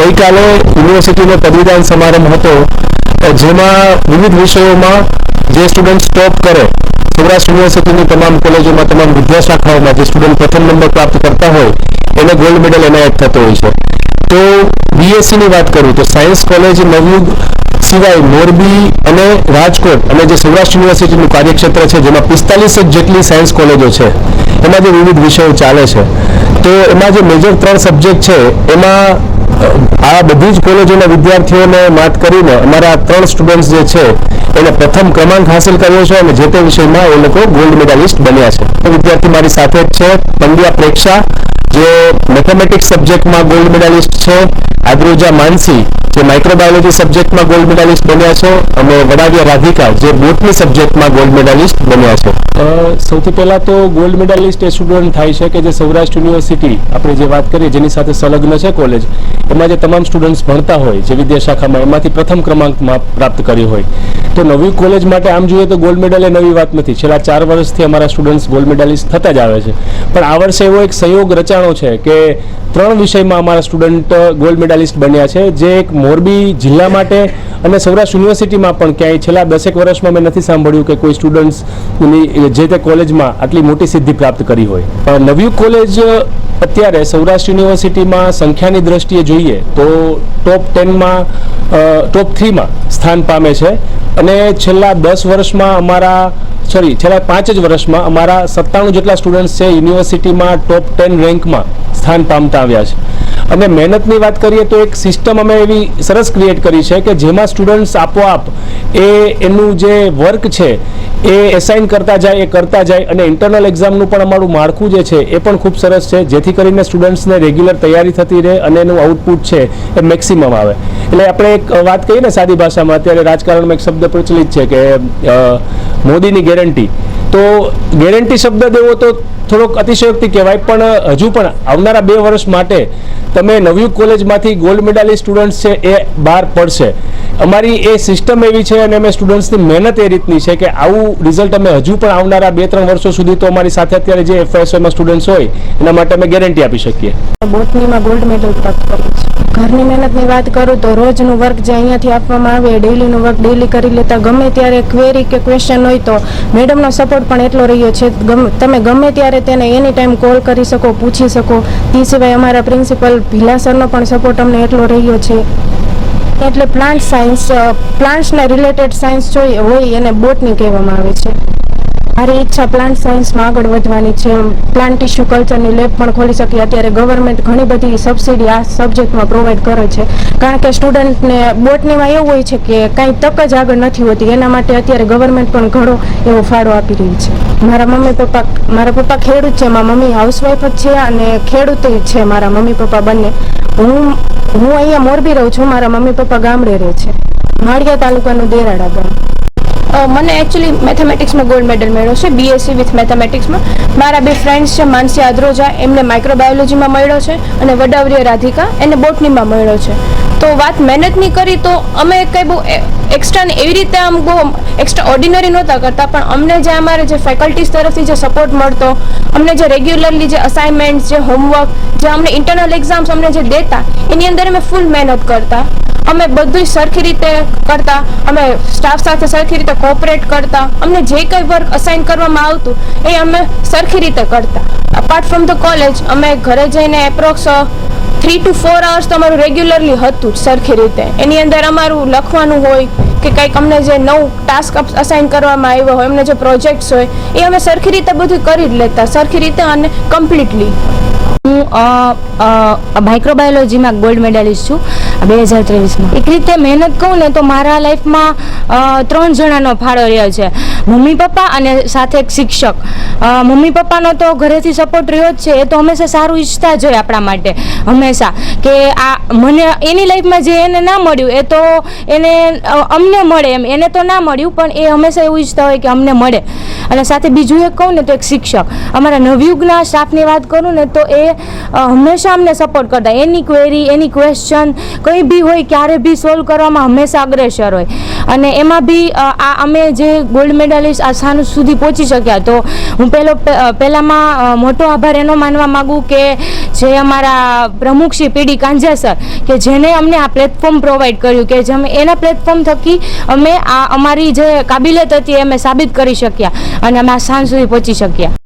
ગઈકાલે યુનિવર્સિટીનો પદવીદાન સમારંભ હતો જેમાં વિવિધ વિષયોમાં જે સ્ટુડન્ટ ટોપ કરે, સૌરાષ્ટ્ર યુનિવર્સિટીની તમામ કોલેજોમાં તમામ વિદ્યા શાખાઓમાં જે સ્ટુડન્ટ પ્રથમ નંબર પ્રાપ્ત કરતા હોય, એને ગોલ્ડ મેડલ એનાયત થતો હોય છે. તો બીએસસીની વાત કરું, તો સાયન્સ કોલેજ નવયુગ સિવાય મોરબી અને રાજકોટ અને જે સૌરાષ્ટ્ર યુનિવર્સિટીનું કાર્યક્ષેત્ર છે, જેમાં પિસ્તાલીસ જેટલી સાયન્સ કોલેજો છે, એમાં જે વિવિધ વિષયો ચાલે છે. તો એમાં જે મેજર ત્રણ સબ્જેક્ટ છે, એમાં આ બધી જ કોલેજોના વિદ્યાર્થીઓને માત કરીને અમારા ત્રણ સ્ટુડન્ટ્સ જે છે, એને પ્રથમ ક્રમાંક હાંસલ કર્યો છે અને જે તે વિષયમાં એ લોકો ગોલ્ડ મેડાલિસ્ટ બન્યા છે. વિદ્યાર્થી મારી સાથે જ છે, પંડ્યા પ્રેક્ષા, જે મેથેમેટિક્સ સબ્જેક્ટમાં ગોલ્ડ મેડાલિસ્ટ છે, આદ્રોજા માનસી, જે માઇક્રોબાયોલોજી સબ્જેક્ટમાં ગોલ્ડ મેડાલિસ્ટ બન્યા છે, અને વડાવિયા રાધિકા, જે બોટની સબ્જેક્ટમાં ગોલ્ડ મેડાલિસ્ટ બન્યા છે. સૌથી પહેલા તો ગોલ્ડ મેડાલિસ્ટ એ સ્ટુડન્ટ થાય છે કે જે સૌરાષ્ટ્ર યુનિવર્સિટી આપણે જે વાત કરીએ, જેની સાથે સંલગ્ન છે કોલેજ એમાં જે તમામ સ્ટુડન્ટ્સ ભણતા હોય જે વિદ્યા શાખામાં એમાંથી પ્રથમ ક્રમાંકમાં પ્રાપ્ત કરી હોય, તો નવી કોલેજ માટે આમ જોઈએ તો ગોલ્ડ મેડલ એ નવી વાત નથી. છેલ્લા ચાર વર્ષથી અમારા સ્ટુડન્ટ્સ ગોલ્ડ મેડાલિસ્ટ થતા જ આવે છે. પણ આ વર્ષે એવો એક સંયોગ રચાણો છે કે ત્રણ વિષયમાં અમારા સ્ટુડન્ટ ગોલ્ડ મેડાલિસ્ટ બન્યા છે. જે એક મોરબી જિલ્લા માટે અને સૌરાષ્ટ્ર યુનિવર્સિટીમાં પણ ક્યાંય છેલ્લા દસેક વર્ષમાં મેં નથી સાંભળ્યું કે કોઈ સ્ટુડન્ટ્સની જે તે કોલેજમાં આટલી મોટી સિદ્ધિ પ્રાપ્ત કરી હોય. નવી કોલેજ અત્યારે સૌરાષ્ટ્ર યુનિવર્સિટીમાં સંખ્યાની દ્રષ્ટિએ જોઈએ તો ટોપ ટેનમાં ટોપ થ્રીમાં સ્થાન પામે છે. અને છેલ્લા દસ વર્ષમાં અમારા, સોરી, છેલ્લા પાંચ જ વર્ષમાં અમારા સત્તાણું જેટલા સ્ટુડન્ટ્સ છે યુનિવર્સિટીમાં ટોપ ટેન રેન્કમાં. સ્થાન પામતા આવ્યા છે. અને મહેનતની વાત કરીએ તો એક સિસ્ટમ અમે એવી સરસ ક્રિએટ કરી છે કે જેમાં સ્ટુડન્ટ્સ આપોઆપ એ એનું જે વર્ક છે, એ એસાઇન કરતા જાય, એ કરતા જાય અને ઇન્ટરનલ એક્ઝામનું પણ અમારું માળખું જે છે, એ પણ ખૂબ સરસ છે. જેથી કરીને સ્ટુડન્ટ્સને રેગ્યુલર તૈયારી થતી રહે અને એનું આઉટપુટ છે એ મેક્સિમમ આવે. એટલે આપણે એક વાત કહીએ ને સાદી ભાષામાં, અત્યારે રાજકારણમાં એક શબ્દ પ્રચલિત છે કે મોદીની ગેરંટી તો ગેરંટી શબ્દ દેવો તો થોડોક અતિશયોક્તિ કહેવાય પણ હજુ પણ આવનારા બે વર્ષ માટે તમે નવયુગ કોલેજમાંથી ગોલ્ડ મેડાલિસ્ટ સ્ટુડન્ટ્સ છે એ બહાર પડશે. અમારી એ સિસ્ટમ એવી છે અને અમે સ્ટુડન્ટ્સની મહેનત એ રીતની છે કે આવું રિઝલ્ટ અમે હજુ પણ આવનારા બે ત્રણ વર્ષો સુધી તો અમારી સાથે અત્યારે જે એફએસઓમાં સ્ટુડન્ટ્સ હોય એના માટે અમે ગેરંટી આપી શકીએ. બોટનીમાં ગોલ્ડ મેડલ પ્રાપ્ત કર્યું છે. ઘરની મહેનતની વાત કરું તો રોજનું વર્ક જે અહીંયાથી આપવામાં આવે ડેઈલીનું વર્ક ડેલી કરી લેતા ગમે ત્યારે ક્વેરી કે ક્વેશ્ચન હોય તો મેડમનો સપોર્ટ પણ એટલો રહ્યો છે. ગમે- તમે ગમે ત્યારે તેને એની ટાઈમ કોલ કરી શકો, પૂછી શકો. તે સિવાય અમારા પ્રિન્સિપલ ભીલા સરનો પણ સપોર્ટ અમને એટલો રહ્યો છે. એટલે પ્લાન્ટ સાયન્સ પ્લાન્ટ્સને રિલેટેડ સાયન્સ જોઈએ હોય એને બોટની કહેવામાં આવે છે. મારી ઈચ્છા પ્લાન્ટ સાયન્સમાં આગળ વધવાની છે. પ્લાન્ટ ટિશ્યુ કલ્ચરની લેબ પણ ખોલી શકીએ. અત્યારે ગવર્મેન્ટ ઘણી બધી સબસિડી આ સબ્જેક્ટમાં પ્રોવાઈડ કરે છે. કારણ કે સ્ટુડન્ટને બોટનીમાં એવું હોય છે કે કાંઈ તક જ આગળ નથી હોતી. એના માટે અત્યારે ગવર્મેન્ટ પણ ઘણો એવો ફાળો આપી રહી છે. મારા મમ્મી પપ્પા, મારા પપ્પા ખેડૂત છે. મારા મમ્મી હાઉસવાઈફ જ છે અને ખેડૂત છે મારા મમ્મી પપ્પા બંને. હું હું અહીંયા મોરબી રહું છું. મારા મમ્મી પપ્પા ગામડે રહે છે. માળિયા તાલુકાનું દેરાડા ગામ. મને એકચ્યુઅલી મેથેમેટિક્સમાં ગોલ્ડ મેડલ મળ્યો છે બીએસસી વિથ મેથેમેટિક્સમાં મારા બે ફ્રેન્ડ્સ છે, માનસી આદ્રોજા, એમને માઇક્રોબાયોલોજીમાં મળ્યો છે અને વડાવરીય રાધિકા એને બોટનીમાં મળ્યો છે. તો વાત મહેનતની કરી તો અમે કંઈ બહુ એક્સ્ટ્રા એવી રીતે આમ બહુ એક્સ્ટ્રા ઓર્ડિનરી નહોતા કરતા, પણ અમને જે અમારે જે ફેકલ્ટીઝ તરફથી જે સપોર્ટ મળતો, અમને જે રેગ્યુલરલી જે અસાઇનમેન્ટ્સ જે હોમવર્ક જે અમને ઇન્ટરનલ એક્ઝામ્સ અમને જે દેતા, એની અંદર અમે ફૂલ મહેનત કરતા. અમે બધું સરખી રીતે કરતા, અમે સ્ટાફ સાથે સરખી રીતે કોઓપરેટ કરતા, અમને જે કંઈ વર્ક અસાઇન કરવામાં આવતું, એ અમે સરખી રીતે કરતા. અપાર્ટ ફ્રોમ ધ કોલેજ અમે ઘરે જઈને approx three two four hours તો અમારું રેગ્યુલરલી હતું જ સરખી રીતે. એની અંદર અમારું લખવાનું હોય કે કંઈક અમને જે નવું ટાસ્ક અસાઇન કરવામાં આવ્યો હોય એમને જે પ્રોજેક્ટ્સ હોય, એ અમે સરખી રીતે બધું કરી જ લેતા. સરખી રીતે અને કમ્પ્લીટલી હું માઇક્રોબાયોલોજીમાં ગોલ્ડ મેડાલિસ્ટ છું બે હજાર ત્રેવીસમાં. એક રીતે મહેનત કહું ને તો મારા લાઈફમાં ત્રણ જણાનો ફાળો રહ્યો છે. મમ્મી, પપ્પા અને સાથે એક શિક્ષક. મમ્મી, પપ્પાનો તો ઘરેથી સપોર્ટ રહ્યો જ છે, એ તો હંમેશા સારું ઈચ્છતા જ હોય આપણા માટે, હંમેશા. કે આ, મને એની લાઈફમાં જે એને ના મળ્યું, એ તો એને અમને મળે એમ, એને તો ના મળ્યું, પણ એ હંમેશા એવું ઈચ્છતા હોય કે અમને મળે. અને સાથે બીજું એક કહું ને તો એક શિક્ષક. અમારા નવયુગના સ્ટાફની વાત કરું ને તો એ હંમેશા અમને સપોર્ટ કરતા. એની ક્વેરી એની ક્વેશ્ચન કંઈ બી હોય, ક્યારે બી સોલ્વ કરવામાં હંમેશા અગ્રેસર હોય. અને એમાં બી આ અમે જે ગોલ્ડ મેડલિસ્ટ આ સ્થાન સુધી પહોંચી શક્યા, તો હું પહેલો પહેલામાં મોટો આભાર એનો માનવા માગું કે જે અમારા પ્રમુખ શ્રી પીડી કાંજા સર, કે જેને અમને આ પ્લેટફોર્મ પ્રોવાઈડ કર્યું, કે જે અમે એના પ્લેટફોર્મ થકી અમે આ અમારી જે કાબિલિયત હતી એ અમે સાબિત કરી શક્યા અને અમે આ સ્થાન સુધી પહોંચી શક્યા.